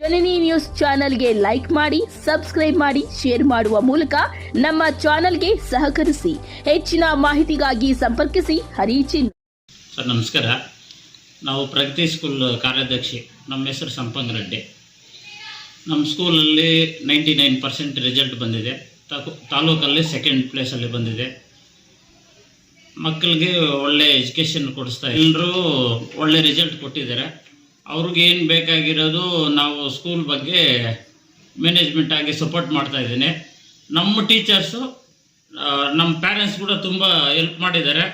ಜನನಿ news ಚಾನೆಲ್ಗೆ like ಮಾಡಿ, subscribe ಮಾಡಿ, ಶೇರ್ ಮಾಡುವ ಮೂಲಕ ನಮ್ಮ ಚಾನೆಲ್ಗೆ ಸಹಕರಿಸಿ. ಹೆಚ್ಚಿನ ಮಾಹಿತಿಗಾಗಿ ಸಂಪರ್ಕಿಸಿ. ಹರಿಚಿನ್ ಸರ್, ನಮಸ್ಕಾರ. ನಾವು ಪ್ರಗತಿ ಸ್ಕೂಲ್ ಕಾರ್ಯದರ್ಶಿ ನಮ್ಮ ಹೆಸರು ಸಂಪಂಗ್ ರೆಡ್ಡಿ. ನಮ್ಮ ಸ್ಕೂಲಲ್ಲಿ ನೈಂಟಿ ನೈನ್ ಪರ್ಸೆಂಟ್ ರಿಸಲ್ಟ್ ಬಂದಿದೆ. ತಾಲೂಕಲ್ಲಿ ಸೆಕೆಂಡ್ ಪ್ಲೇಸಲ್ಲಿ ಬಂದಿದೆ. ಮಕ್ಕಳಿಗೆ ಒಳ್ಳೆ ಎಜುಕೇಷನ್ ಕೊಡಿಸ್ತಾ ಎಲ್ಲರೂ ಒಳ್ಳೆ ರಿಸಲ್ಟ್ ಕೊಟ್ಟಿದ್ದಾರೆ. ಅವ್ರಿಗೇನು ಬೇಕಾಗಿರೋದು ನಾವು ಸ್ಕೂಲ್ ಬಗ್ಗೆ ಮ್ಯಾನೇಜ್ಮೆಂಟ್ ಆಗಿ ಸಪೋರ್ಟ್ ಮಾಡ್ತಾ ಇದ್ದೀನಿ. ನಮ್ಮ ಟೀಚರ್ಸು ನಮ್ಮ ಪೇರೆಂಟ್ಸ್ ಕೂಡ ತುಂಬ ಹೆಲ್ಪ್ ಮಾಡಿದ್ದಾರೆ.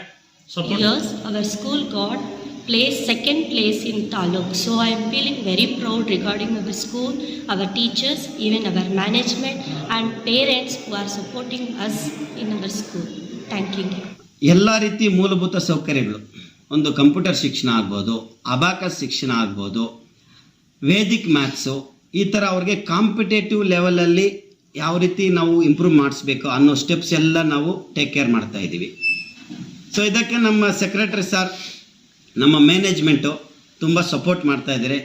Support our school got place second place in taluk so I am feeling very proud regarding our school our teachers even our management and parents who are supporting us in our school thank you ಎಲ್ಲ ರೀತಿ ಮೂಲಭೂತ ಸೌಕರ್ಯಗಳು. ಒಂದು computer ಶಿಕ್ಷಣ ಆಗ್ಬೋದು, abacus ಶಿಕ್ಷಣ ಆಗ್ಬೋದು, Vedic maths, ಈ ಥರ ಅವ್ರಿಗೆ ಕಾಂಪಿಟೇಟಿವ್ ಲೆವೆಲಲ್ಲಿ ಯಾವ ರೀತಿ ನಾವು ಇಂಪ್ರೂವ್ ಮಾಡಿಸ್ಬೇಕು ಅನ್ನೋ ಸ್ಟೆಪ್ಸ್ ಎಲ್ಲ ನಾವು ಟೇಕ್ ಕೇರ್ ಮಾಡ್ತಾ ಇದ್ದೀವಿ. ಸೊ ಇದಕ್ಕೆ ನಮ್ಮ ಸೆಕ್ರೆಟರಿ ಸರ್ ನಮ್ಮ ಮ್ಯಾನೇಜ್ಮೆಂಟು ತುಂಬ ಸಪೋರ್ಟ್ ಮಾಡ್ತಾ ಇದ್ದಾರೆ.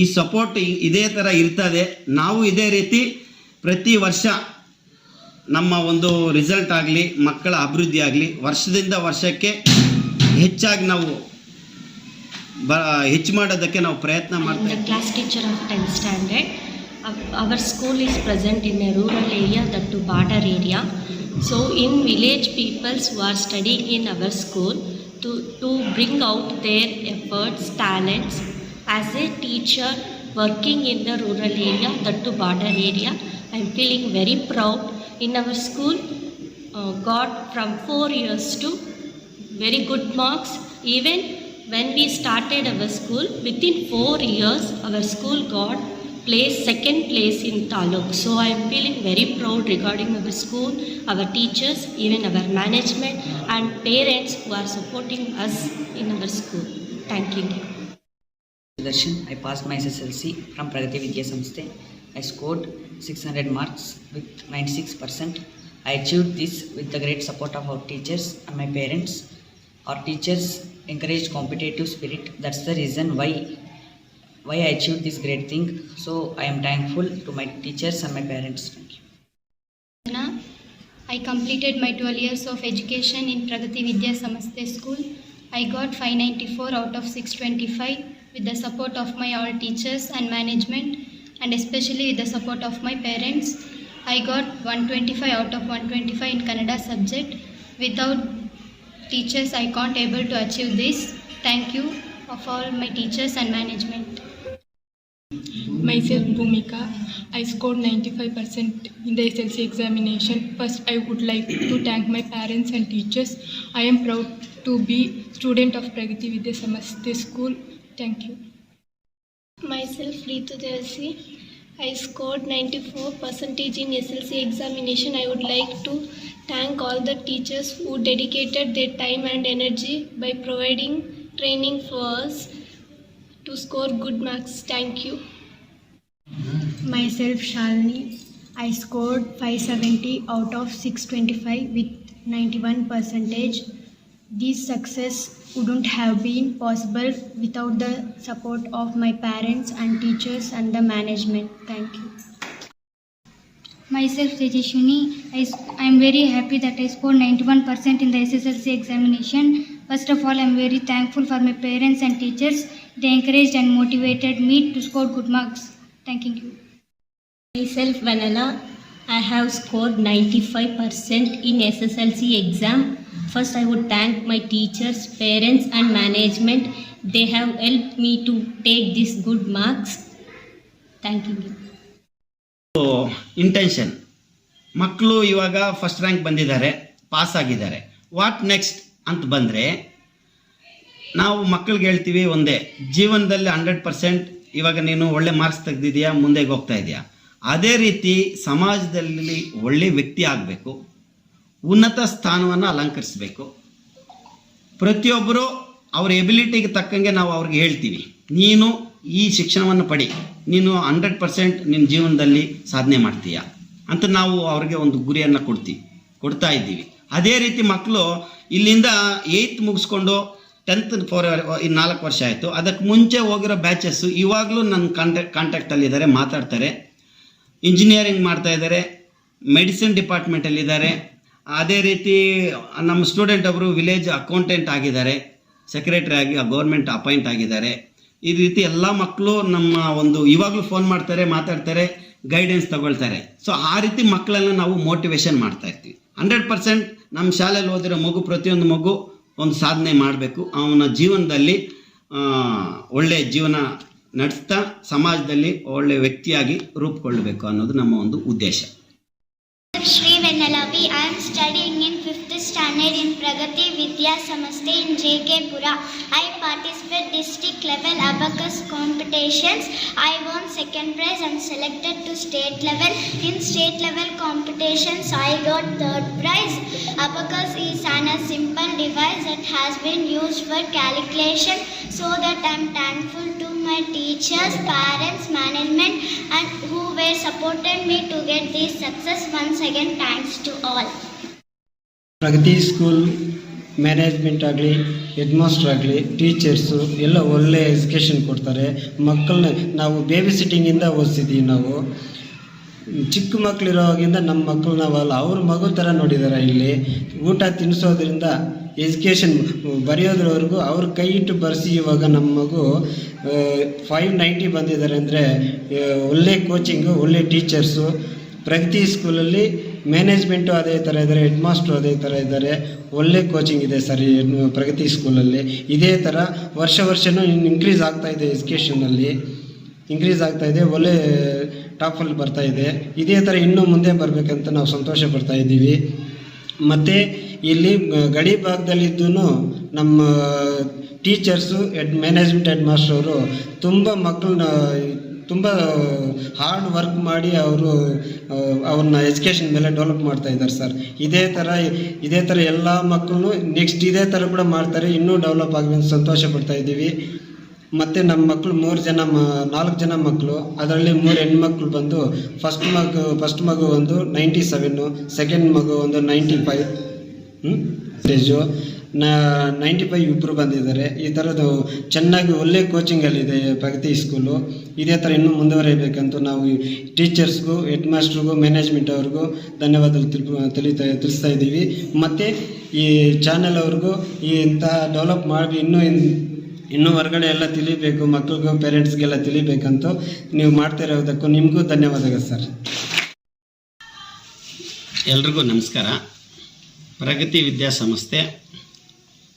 ಈ ಸಪೋರ್ಟ್ ಇದೇ ಥರ ಇರ್ತದೆ ನಾವು ಇದೇ ರೀತಿ ಪ್ರತಿ ವರ್ಷ ನಮ್ಮ ಒಂದು ರಿಸಲ್ಟ್ ಆಗಲಿ, ಮಕ್ಕಳ ಅಭಿವೃದ್ಧಿ ಆಗಲಿ, ವರ್ಷದಿಂದ ವರ್ಷಕ್ಕೆ ಹೆಚ್ಚಾಗಿ ನಾವು ಬ ಹೆಚ್ಚು ಮಾಡೋದಕ್ಕೆ ನಾವು ಪ್ರಯತ್ನ ಮಾಡ್ತೀವಿ class teacher of class teacher of 10th standard. Our- Our school is present in a rural area, that to border area. So in village peoples who are studying in our school to, to bring out their efforts, talents as a teacher working in the rural area, that to border area. I am feeling very proud in our school. Uh, very good marks. Even when we started our school, within four years, our school got placed second place in Taluk. So I am feeling very proud regarding our school, our teachers, even our management and parents who are supporting us in our school. Thank you. I passed my SSLC from Pragati Vidya Samsthe. I scored 600 marks with 96%. I achieved this with the great support of our teachers and my parents. Our teachers encouraged competitive spirit. That's the reason why why I achieved this great thing. So I am thankful to my teachers and my parents. Thank you. I completed my 12 years of education in Pragati Vidya Samaste School. I got 594 out of 625 with the support of my all teachers and management and especially with the support of my parents. I got 125 out of 125 in Kannada subject. Without teachers I can't able to achieve this. Thank you of all my teachers and management. Myself Bhumika. I scored 95% in the SLC examination. First, I would like to thank my parents and teachers. I am proud to be student of Pragati Vidya Samaste School. Thank you. Myself Ritu Devasi. I scored 94 percentage in SLC examination. I would like to thank all the teachers who dedicated their time and energy by providing training for us to score good marks. Thank you. Myself Shalini. I scored 570 out of 625 with 91 percentage. This success wouldn't have been possible without the support of my parents and teachers and the management. Thank you. Myself Tejashwini, I, I am very happy that I scored 91% in the SSLC examination. First of all, I am very thankful for my parents and teachers. They encouraged and motivated me to score good marks. Thank you. Myself Vanilla. I have scored 95% in SSLC exam. First, I would thank my teachers, parents, and management. They have helped me to take these good marks. Thank you. Intention ಮಕ್ಕಳು ಇವಾಗ first rank ಬಂದಿದ್ದಾರೆ pass ಆಗಿದ್ದಾರೆ what next ಅಂತ ಬಂದರೆ ನಾವು ಮಕ್ಕಳಿಗೆ ಹೇಳ್ತೀವಿ ಒಂದೇ ಜೀವನದಲ್ಲಿ ಹಂಡ್ರೆಡ್ ಪರ್ಸೆಂಟ್ ಇವಾಗ ನೀನು ಒಳ್ಳೆ ಮಾರ್ಕ್ಸ್ ತೆಗೆದಿದೆಯಾ ಮುಂದೆಗೆ ಹೋಗ್ತಾ ಇದೆಯಾ ಅದೇ ರೀತಿ ಸಮಾಜದಲ್ಲಿ ಒಳ್ಳೆ ವ್ಯಕ್ತಿ ಆಗಬೇಕು ಉನ್ನತ ಸ್ಥಾನವನ್ನು ಅಲಂಕರಿಸಬೇಕು. ಪ್ರತಿಯೊಬ್ಬರು ಅವ್ರ ಎಬಿಲಿಟಿಗೆ ತಕ್ಕಂಗೆ ನಾವು ಅವ್ರಿಗೆ ಹೇಳ್ತೀವಿ. ನೀನು ಈ ಶಿಕ್ಷಣವನ್ನು ಪಡಿ. ನೀನು ಹಂಡ್ರೆಡ್ ಪರ್ಸೆಂಟ್ ನಿನ್ನ ಜೀವನದಲ್ಲಿ ಸಾಧನೆ ಮಾಡ್ತೀಯ. ಅಂತ ನಾವು ಅವ್ರಿಗೆ ಒಂದು ಗುರಿಯನ್ನು ಕೊಡ್ತೀವಿ. ಕೊಡ್ತಾ ಇದ್ದೀವಿ. ಅದೇ ರೀತಿ ಮಕ್ಕಳು ಇಲ್ಲಿಂದ ಏಯ್ತ್ ಮುಗಿಸ್ಕೊಂಡು ಟೆಂತ್ ಫೋರ್ ನಾಲ್ಕು ವರ್ಷ ಆಯಿತು. ಅದಕ್ಕೆ ಮುಂಚೆ ಹೋಗಿರೋ ಬ್ಯಾಚಸ್ಸು ಇವಾಗಲೂ ನನ್ನ ಕಾಂಟ್ಯಾಕ್ಟ್ ಕಾಂಟ್ಯಾಕ್ಟಲ್ಲಿದ್ದಾರೆ ಮಾತಾಡ್ತಾರೆ. ಇಂಜಿನಿಯರಿಂಗ್ ಮಾಡ್ತಾ ಇದ್ದಾರೆ. ಮೆಡಿಸಿನ್ ಡಿಪಾರ್ಟ್ಮೆಂಟಲ್ಲಿದ್ದಾರೆ ಅದೇ ರೀತಿ, ನಮ್ಮ ಸ್ಟೂಡೆಂಟ್ ಒಬ್ಬರು ವಿಲೇಜ್ ಅಕೌಂಟೆಂಟ್ ಆಗಿದ್ದಾರೆ ಸೆಕ್ರೆಟರಿ ಆಗಿ ಗೌರ್ಮೆಂಟ್ ಅಪಾಯಿಂಟ್ ಆಗಿದ್ದಾರೆ. ಈ ರೀತಿ ಎಲ್ಲ ಮಕ್ಕಳು ನಮ್ಮ ಒಂದು, ಇವಾಗಲೂ ಫೋನ್ ಮಾಡ್ತಾರೆ, ಮಾತಾಡ್ತಾರೆ ಗೈಡೆನ್ಸ್ ತಗೊಳ್ತಾರೆ. ಸೊ ಆ ರೀತಿ ಮಕ್ಕಳನ್ನ ನಾವು ಮೋಟಿವೇಶನ್ ಮಾಡ್ತಾ ಇರ್ತೀವಿ. ಹಂಡ್ರೆಡ್ ಪರ್ಸೆಂಟ್ ನಮ್ಮ ಶಾಲೆಯಲ್ಲಿ ಓದಿರೋ ಮಗು, ಪ್ರತಿಯೊಂದು ಮಗು ಒಂದು ಸಾಧನೆ ಮಾಡಬೇಕು. ಅವನ ಜೀವನದಲ್ಲಿ ಒಳ್ಳೆಯ ಜೀವನ ನಡೆಸ್ತಾ, ಸಮಾಜದಲ್ಲಿ ಒಳ್ಳೆಯ ವ್ಯಕ್ತಿಯಾಗಿ ರೂಪುಗೊಳ್ಳಬೇಕು ಅನ್ನೋದು ನಮ್ಮ ಒಂದು ಉದ್ದೇಶ. Vidya Samaste in JK Pura. I participate district level abacus competitions. I won second prize and selected to state level. In state level competitions, I got third prize. Abacus is an a simple device that has been used for calculation so that I'm thankful to my teachers, parents, management and who were supported me to get this success. Once again, thanks to all. Pragati School management ಆಗಲಿ head master ಆಗಲಿ teachers ಎಲ್ಲ ಒಳ್ಳೆಯ education ಕೊಡ್ತಾರೆ. ಮಕ್ಕಳನ್ನ ನಾವು baby ಸಿಟ್ಟಿಂಗಿಂದ ಓದಿಸಿದ್ದೀವಿ ನಾವು. ಚಿಕ್ಕ ಮಕ್ಕಳಿರೋವಾಗಿಂದ ನಮ್ಮ ಮಕ್ಕಳು ನಾವಲ್ಲ, ಅವ್ರ ಮಗು ಥರ ನೋಡಿದ್ದಾರೆ ಇಲ್ಲಿ. ಊಟ ತಿನ್ನಿಸೋದ್ರಿಂದ ಎಜುಕೇಷನ್ ಬರೆಯೋದ್ರವರೆಗೂ ಅವ್ರ ಕೈ ಇಟ್ಟು ಬರೆಸಿ ಇವಾಗ ನಮ್ಮ ಮಗು ಫೈವ್ ನೈಂಟಿ ಬಂದಿದ್ದಾರೆ ಅಂದರೆ ಒಳ್ಳೆ ಕೋಚಿಂಗು ಒಳ್ಳೆ ಟೀಚರ್ಸು ಪ್ರಗತಿ ಸ್ಕೂಲಲ್ಲಿ ಮ್ಯಾನೇಜ್ಮೆಂಟು ಅದೇ ಥರ ಇದ್ದಾರೆ ಹೆಡ್ ಮಾಸ್ಟ್ರು ಅದೇ ಥರ ಇದ್ದಾರೆ. ಒಳ್ಳೆ ಕೋಚಿಂಗ್ ಇದೆ ಸರ್ ಪ್ರಗತಿ ಸ್ಕೂಲಲ್ಲಿ ಇದೇ ಥರ ವರ್ಷ ವರ್ಷವೂ ಇನ್ಕ್ರೀಸ್ ಆಗ್ತಾ ಇದೆ ಎಜುಕೇಷನಲ್ಲಿ ಇನ್ಕ್ರೀಸ್ ಆಗ್ತಾ ಇದೆ, ಒಳ್ಳೆ ಟಾಪಲ್ಲಿ ಇದೆ. ಇದೇ ಥರ ಇನ್ನೂ ಮುಂದೆ ಬರಬೇಕಂತ ನಾವು ಸಂತೋಷ ಪಡ್ತಾ ಇದ್ದೀವಿ. ಮತ್ತು ಇಲ್ಲಿ ಗಡಿ ಭಾಗದಲ್ಲಿದ್ದು ನಮ್ಮ ಟೀಚರ್ಸು ಹೆಡ್ ಮ್ಯಾನೇಜ್ಮೆಂಟ್ ಹೆಡ್ ಮಾಸ್ಟ್ರವರು ತುಂಬ ಮಕ್ಕಳನ್ನ ತುಂಬ ಹಾರ್ಡ್ ವರ್ಕ್ ಮಾಡಿ ಅವರು ಅವ್ರನ್ನ ಎಜುಕೇಷನ್ ಮೇಲೆ ಡೆವಲಪ್ ಮಾಡ್ತಾ ಇದ್ದಾರೆ ಸರ್ ಇದೇ ಥರ ಇದೇ ಥರ ಎಲ್ಲ ಮಕ್ಕಳು ನೆಕ್ಸ್ಟ್ ಇದೇ ಥರ ಕೂಡ ಮಾಡ್ತಾರೆ, ಇನ್ನೂ ಡೆವಲಪ್ ಆಗಬೇಕು ಸಂತೋಷ ಪಡ್ತಾ ಇದ್ದೀವಿ. ಮತ್ತು ನಮ್ಮ ಮಕ್ಕಳು ಮೂರು ಜನ ಮ, ನಾಲ್ಕು ಜನ ಮಕ್ಕಳು ಅದರಲ್ಲಿ ಮೂರು ಹೆಣ್ಮಕ್ಳು ಬಂದು ಫಸ್ಟ್ ಮಗು ಫಸ್ಟ್ ಮಗು ಒಂದು ನೈಂಟಿ ಸೆವೆನ್ನು ಸೆಕೆಂಡ್ ಮಗು ಒಂದು ninety five stage ninety five ಇಬ್ಬರು ಬಂದಿದ್ದಾರೆ. ಈ ಥರದ್ದು ಚೆನ್ನಾಗಿ ಒಳ್ಳೆ ಕೋಚಿಂಗಲ್ಲಿದೆ ಪ್ರಗತಿ ಸ್ಕೂಲು ಇದೇ ಥರ ಇನ್ನೂ ಮುಂದುವರಿಯಬೇಕಂತೂ ನಾವು ಟೀಚರ್ಸ್ಗೂ ಹೆಡ್ ಮಾಸ್ಟ್ರಿಗೂ ಮ್ಯಾನೇಜ್ಮೆಂಟ್ ಅವ್ರಿಗೂ ಧನ್ಯವಾದ ತಿಳಿತಾ, ತಿಳಿಸ್ತಾ ಇದ್ದೀವಿ. ಮತ್ತು ಈ ಚಾನೆಲ್ ಅವ್ರಿಗೂ ಇಂಥ ಡೆವಲಪ್ ಮಾಡಿ ಇನ್ನೂ ಇನ್- ಇನ್ನೂ ಹೊರಗಡೆ ಎಲ್ಲ ತಿಳಿಬೇಕು, ಮಕ್ಳಿಗೂ ಪೇರೆಂಟ್ಸ್ಗೆಲ್ಲ ತಿಳಿಬೇಕಂತೂ ನೀವು ಮಾಡ್ತಾ ಇರೋದಕ್ಕೂ ನಿಮಗೂ ಧನ್ಯವಾದಗಳು ಸರ್. ಎಲ್ರಿಗೂ ನಮಸ್ಕಾರ. ಪ್ರಗತಿ ವಿದ್ಯಾಸಂಸ್ಥೆ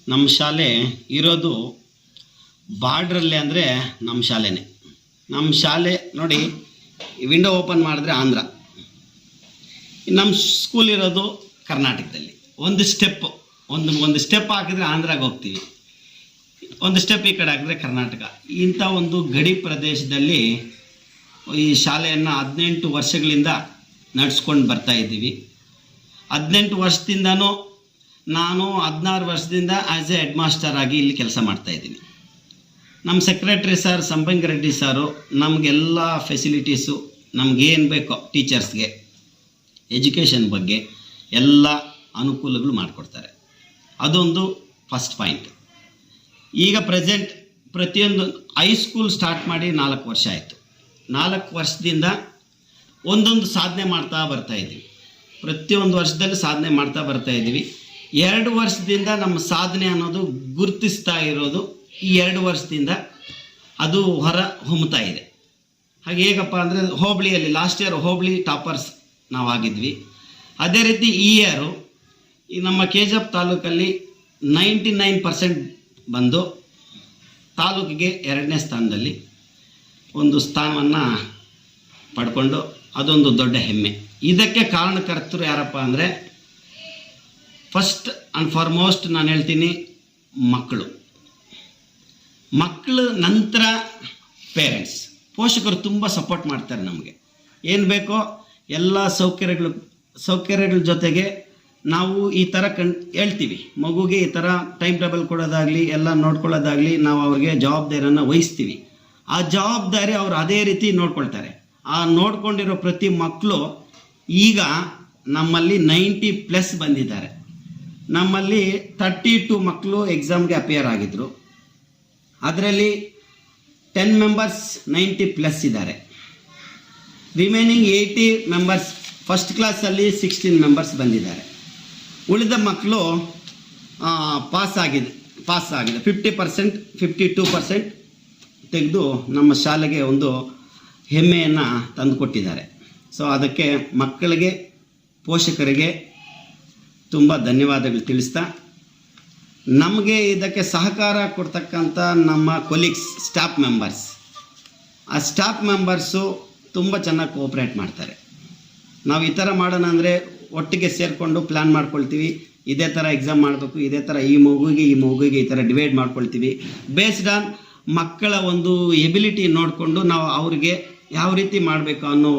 ನಮ್ಮ ಶಾಲೆ ಇರೋದು ಬಾರ್ಡ್ರಲ್ಲಿ ಅಂದರೆ ನಮ್ಮ ಶಾಲೆನೇ. ನಮ್ಮ ಶಾಲೆ ನೋಡಿ ವಿಂಡೋ ಓಪನ್ ಮಾಡಿದ್ರೆ ಆಂಧ್ರ. ನಮ್ಮ ಸ್ಕೂಲ್ ಇರೋದು ಕರ್ನಾಟಕದಲ್ಲಿ. ಒಂದು ಸ್ಟೆಪ್, ಒಂದು ಒಂದು ಸ್ಟೆಪ್ ಹಾಕಿದ್ರೆ ಆಂಧ್ರಾಗೆ ಹೋಗ್ತೀವಿ. ಒಂದು ಸ್ಟೆಪ್ ಈ ಕಡೆ ಹಾಕಿದ್ರೆ ಕರ್ನಾಟಕ. ಇಂಥ ಒಂದು ಗಡಿ ಪ್ರದೇಶದಲ್ಲಿ ಈ ಶಾಲೆಯನ್ನು ಹದಿನೆಂಟು ವರ್ಷಗಳಿಂದ ನಡೆಸ್ಕೊಂಡು ಬರ್ತಾ ಇದ್ದೀವಿ. ಹದಿನೆಂಟು ವರ್ಷದಿಂದನೂ ನಾನು ಹದಿನಾರು ವರ್ಷದಿಂದ ಆ್ಯಸ್ ಎ ಹೆಡ್ ಮಾಸ್ಟರ್ ಆಗಿ ಇಲ್ಲಿ ಕೆಲಸ ಮಾಡ್ತಾ ಇದ್ದೀನಿ. ನಮ್ಮ ಸೆಕ್ರೆಟ್ರಿ ಸರ್ ಸಂಪಂಗ್ ರೆಡ್ಡಿ ಸಾರು, ನಮಗೆಲ್ಲ ಫೆಸಿಲಿಟೀಸು ನಮಗೇನು ಬೇಕೋ ಟೀಚರ್ಸ್ಗೆ ಎಜುಕೇಷನ್ ಬಗ್ಗೆ ಎಲ್ಲ ಅನುಕೂಲಗಳು ಮಾಡಿಕೊಡ್ತಾರೆ. ಅದೊಂದು ಫಸ್ಟ್ ಪಾಯಿಂಟ್ ಈಗ ಪ್ರೆಸೆಂಟ್ ಪ್ರತಿಯೊಂದು ಹೈಸ್ಕೂಲ್ ಸ್ಟಾರ್ಟ್ ಮಾಡಿ ನಾಲ್ಕು ವರ್ಷ ಆಯಿತು. ನಾಲ್ಕು ವರ್ಷದಿಂದ ಒಂದೊಂದು ಸಾಧನೆ ಮಾಡ್ತಾ ಬರ್ತಾ ಇದ್ದೀವಿ. ಪ್ರತಿಯೊಂದು ವರ್ಷದಲ್ಲಿ ಸಾಧನೆ ಮಾಡ್ತಾ ಬರ್ತಾ ಇದ್ದೀವಿ. ಎರಡು ವರ್ಷದಿಂದ ನಮ್ಮ ಸಾಧನೆ ಅನ್ನೋದು ಗುರುತಿಸ್ತಾ ಇರೋದು ಈ ಎರಡು ವರ್ಷದಿಂದ ಅದು ಹೊರ ಹೊಮ್ತಾ ಇದೆ. ಹಾಗೆ ಹೇಗಪ್ಪ ಅಂದರೆ ಹೋಬಳಿಯಲ್ಲಿ ಲಾಸ್ಟ್ ಇಯರ್ ಹೋಬಳಿ ಟಾಪರ್ಸ್ ನಾವಾಗಿದ್ವಿ. ಅದೇ ರೀತಿ ಈ ಇಯರು ಈ ನಮ್ಮ ಕೆ ಜಿ ಎಫ್ ತಾಲೂಕಲ್ಲಿ ನೈಂಟಿ ನೈನ್ ಪರ್ಸೆಂಟ್ ಬಂದು ತಾಲೂಕಿಗೆ ಎರಡನೇ ಸ್ಥಾನದಲ್ಲಿ ಒಂದು ಸ್ಥಾನವನ್ನು ಪಡ್ಕೊಂಡು ಅದೊಂದು ದೊಡ್ಡ ಹೆಮ್ಮೆ. ಇದಕ್ಕೆ ಕಾರಣಕರ್ತರು ಯಾರಪ್ಪ ಅಂದರೆ ಫಸ್ಟ್ ಆ್ಯಂಡ್ ಫಾರ್ಮೋಸ್ಟ್ ನಾನು ಹೇಳ್ತೀನಿ ಮಕ್ಕಳು. ಮಕ್ಕಳು ನಂತರ ಪೇರೆಂಟ್ಸ್ ಪೋಷಕರು ತುಂಬ ಸಪೋರ್ಟ್ ಮಾಡ್ತಾರೆ ನಮಗೆ. ಏನು ಬೇಕೋ ಎಲ್ಲ ಸೌಕರ್ಯಗಳು, ಸೌಕರ್ಯಗಳ ಜೊತೆಗೆ ನಾವು ಈ ಥರ ಕಣ್, ಹೇಳ್ತೀವಿ. ಮಗುಗೆ ಈ ಥರ ಟೈಮ್ ಟೇಬಲ್ ಕೊಡೋದಾಗಲಿ, ಎಲ್ಲ ನೋಡ್ಕೊಳ್ಳೋದಾಗಲಿ ನಾವು ಅವ್ರಿಗೆ ಜವಾಬ್ದಾರಿಯನ್ನು ವಹಿಸ್ತೀವಿ. ಆ ಜವಾಬ್ದಾರಿ ಅವರು ಅದೇ ರೀತಿ ನೋಡ್ಕೊಳ್ತಾರೆ. ಆ ನೋಡ್ಕೊಂಡಿರೋ ಪ್ರತಿ ಮಕ್ಕಳು ಈಗ ನಮ್ಮಲ್ಲಿ ನೈಂಟಿ ಪ್ಲಸ್ ಬಂದಿದ್ದಾರೆ. ನಮ್ಮಲ್ಲಿ ತರ್ಟಿ ಟು ಮಕ್ಕಳು ಎಕ್ಸಾಮ್ಗೆ ಅಪಿಯರ್ ಆಗಿದ್ರು. ಅದರಲ್ಲಿ ಟೆನ್ ಮೆಂಬರ್ಸ್ ನೈಂಟಿ ಪ್ಲಸ್ ಇದ್ದಾರೆ. ರಿಮೈನಿಂಗ್ ಏಯ್ಟಿ ಮೆಂಬರ್ಸ್ ಫಸ್ಟ್ ಕ್ಲಾಸಲ್ಲಿ ಸಿಕ್ಸ್ಟೀನ್ ಮೆಂಬರ್ಸ್ ಬಂದಿದ್ದಾರೆ. ಉಳಿದ ಮಕ್ಕಳು ಪಾಸ್ ಆಗಿದೆ ಪಾಸ್ ಆಗಿದೆ fifty percent fifty two percent ತೆಗೆದು ನಮ್ಮ ಶಾಲೆಗೆ ಒಂದು ಹೆಮ್ಮೆಯನ್ನು ತಂದುಕೊಟ್ಟಿದ್ದಾರೆ. ಸೊ ಅದಕ್ಕೆ ಮಕ್ಕಳಿಗೆ, ಪೋಷಕರಿಗೆ ತುಂಬ ಧನ್ಯವಾದಗಳು ತಿಳಿಸ್ತಾ. ನಮಗೆ ಇದಕ್ಕೆ ಸಹಕಾರ ಕೊಡ್ತಕ್ಕಂಥ ನಮ್ಮ ಕೊಲೀಗ್ಸ್ ಸ್ಟಾಫ್ ಮೆಂಬರ್ಸ್ ಆ ಸ್ಟಾಫ್ ಮೆಂಬರ್ಸು ತುಂಬ ಚೆನ್ನಾಗಿ ಕೋಪ್ರೇಟ್ ಮಾಡ್ತಾರೆ. ನಾವು ಈ ಥರ ಮಾಡೋಣ ಅಂದರೆ ಒಟ್ಟಿಗೆ ಸೇರಿಕೊಂಡು ಪ್ಲ್ಯಾನ್ ಮಾಡ್ಕೊಳ್ತೀವಿ. ಇದೇ ಥರ ಎಕ್ಸಾಮ್ ಮಾಡಬೇಕು, ಇದೇ ಥರ ಈ ಮಗುಗೆ ಈ ಮಗುಗೆ ಈ ಥರ ಡಿವೈಡ್ ಮಾಡ್ಕೊಳ್ತೀವಿ. ಬೇಸ್ಡ್ ಆನ್ ಮಕ್ಕಳ ಒಂದು ಎಬಿಲಿಟಿ ನೋಡಿಕೊಂಡು ನಾವು ಅವ್ರಿಗೆ ಯಾವ ರೀತಿ ಮಾಡಬೇಕು ಅನ್ನೋ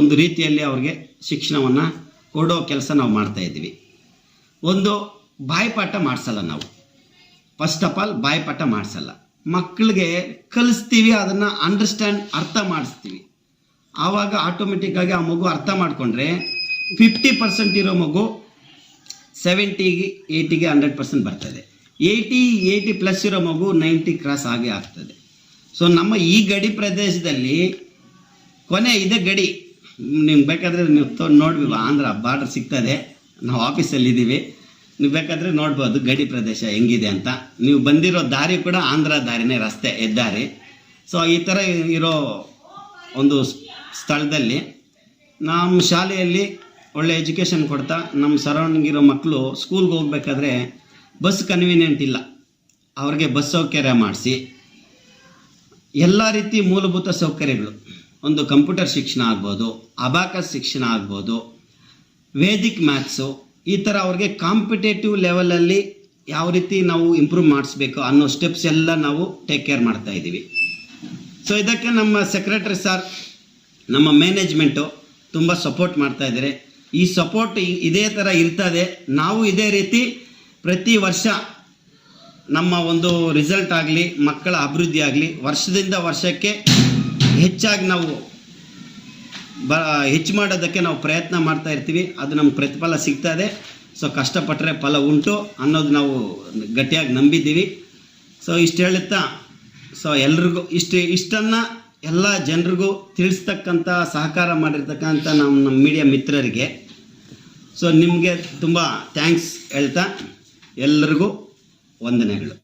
ಒಂದು ರೀತಿಯಲ್ಲಿ ಅವ್ರಿಗೆ ಶಿಕ್ಷಣವನ್ನು ಕೊಡೋ ಕೆಲಸ ನಾವು ಮಾಡ್ತಾ ಇದ್ದೀವಿ. ಒಂದು ಬಾಯ್ಪಾಠ ಮಾಡಿಸಲ್ಲ ನಾವು. ಫಸ್ಟ್ ಆಫ್ ಆಲ್ ಬಾಯ್ಪಾಠ ಮಾಡಿಸಲ್ಲ. ಮಕ್ಕಳಿಗೆ ಕಲಿಸ್ತೀವಿ, ಅದನ್ನು ಅಂಡರ್ಸ್ಟ್ಯಾಂಡ್ ಅರ್ಥ ಮಾಡಿಸ್ತೀವಿ. ಆವಾಗ ಆಟೋಮೆಟಿಕ್ಕಾಗಿ ಆ ಮಗು ಅರ್ಥ ಮಾಡಿಕೊಂಡ್ರೆ ಫಿಫ್ಟಿ ಪರ್ಸೆಂಟ್ ಇರೋ ಮಗು ಸೆವೆಂಟಿಗೆ ಏಯ್ಟಿಗೆ ಹಂಡ್ರೆಡ್ ಪರ್ಸೆಂಟ್ ಬರ್ತದೆ. ಏಯ್ಟಿ ಏಯ್ಟಿ ಪ್ಲಸ್ ಇರೋ ಮಗು ನೈಂಟಿ ಕ್ರಾಸ್ ಆಗಿ ಆಗ್ತದೆ. ಸೊ ನಮ್ಮ ಈ ಗಡಿ ಪ್ರದೇಶದಲ್ಲಿ ಕೊನೆ ಇದೆ ಗಡಿ. ನಿಮ್ಗೆ ಬೇಕಾದರೆ ನೀವು ತೋ ನೋಡ್ವಿ ಆಂಧ್ರ ಬಾರ್ಡರ್ ಸಿಗ್ತದೆ. ನಾವು ಆಫೀಸಲ್ಲಿ ಇದ್ದೀವಿ ನೀವು ಬೇಕಾದರೆ ನೋಡ್ಬೋದು, ಗಡಿ ಪ್ರದೇಶ ಹೆಂಗಿದೆ ಅಂತ. ನೀವು ಬಂದಿರೋ ದಾರಿ ಕೂಡ ಆಂಧ್ರ ದಾರಿನೇ, ರಸ್ತೆ, ಹೆದ್ದಾರಿ. ಸೊ ಈ ಥರ ಇರೋ ಒಂದು ಸ್ಥಳದಲ್ಲಿ ನಮ್ಮ ಶಾಲೆಯಲ್ಲಿ ಒಳ್ಳೆ ಎಜುಕೇಷನ್ ಕೊಡ್ತಾ, ನಮ್ಮ ಸರೌಂಡಿಂಗ್ ಇರೋ ಮಕ್ಕಳು ಸ್ಕೂಲ್ಗೆ ಹೋಗ್ಬೇಕಾದ್ರೆ ಬಸ್ ಕನ್ವೀನಿಯೆಂಟ್ ಇಲ್ಲ. ಅವ್ರಿಗೆ ಬಸ್ ಸೌಕರ್ಯ ಮಾಡಿಸಿ. ಎಲ್ಲ ರೀತಿ ಮೂಲಭೂತ ಸೌಕರ್ಯಗಳು. ಒಂದು ಕಂಪ್ಯೂಟರ್ ಶಿಕ್ಷಣ ಆಗ್ಬೋದು ಅಬಾಕಸ್ ಶಿಕ್ಷಣ ಆಗ್ಬೋದು. ವೇದಿಕ್ ಮ್ಯಾಥ್ಸು ಈ ಥರ ಅವ್ರಿಗೆ ಕಾಂಪಿಟೇಟಿವ್ ಲೆವೆಲಲ್ಲಿ ಯಾವ ರೀತಿ ನಾವು ಇಂಪ್ರೂವ್ ಮಾಡಿಸ್ಬೇಕು ಅನ್ನೋ ಸ್ಟೆಪ್ಸ್ ಎಲ್ಲ ನಾವು ಟೇಕ್ ಕೇರ್ ಮಾಡ್ತಾ ಇದ್ದೀವಿ. ಸೊ ಇದಕ್ಕೆ ನಮ್ಮ ಸೆಕ್ರೆಟರಿ ಸರ್ ನಮ್ಮ ಮ್ಯಾನೇಜ್ಮೆಂಟು ತುಂಬ ಸಪೋರ್ಟ್ ಮಾಡ್ತಾ ಇದ್ದಾರೆ. ಈ ಸಪೋರ್ಟ್ ಇದೇ ಥರ ಇರ್ತದೆ ನಾವು ಇದೇ ರೀತಿ ಪ್ರತಿ ವರ್ಷ ನಮ್ಮ ಒಂದು ರಿಸಲ್ಟ್ ಆಗಲಿ, ಮಕ್ಕಳ ಅಭಿವೃದ್ಧಿ ಆಗಲಿ, ವರ್ಷದಿಂದ ವರ್ಷಕ್ಕೆ ಹೆಚ್ಚಾಗಿ ನಾವು ಬ, ಹೆಚ್ಚು ಮಾಡೋದಕ್ಕೆ ನಾವು ಪ್ರಯತ್ನ ಮಾಡ್ತಾ ಇರ್ತೀವಿ. ಅದು ನಮ್ಗೆ ಪ್ರತಿಫಲ ಸಿಗ್ತಾ ಇದೆ. ಸೊ ಕಷ್ಟಪಟ್ಟರೆ ಫಲ ಉಂಟು ಅನ್ನೋದು ನಾವು ಗಟ್ಟಿಯಾಗಿ ನಂಬಿದ್ದೀವಿ. ಸೊ, ಇಷ್ಟು ಹೇಳುತ್ತಾ? ಸೊ, ಎಲ್ರಿಗೂ ಇಷ್ಟು, ಇಷ್ಟನ್ನು ಎಲ್ಲ ಜನರಿಗೂ ತಿಳಿಸ್ತಕ್ಕಂಥ, ಸಹಕಾರ ಮಾಡಿರ್ತಕ್ಕಂಥ ನಮ್ಮ ನಮ್ಮ ಮೀಡಿಯಾ ಮಿತ್ರರಿಗೆ. ಸೊ, ನಿಮಗೆ ತುಂಬ ಥ್ಯಾಂಕ್ಸ್ ಹೇಳ್ತಾ. ಎಲ್ಲರಿಗೂ ವಂದನೆಗಳು.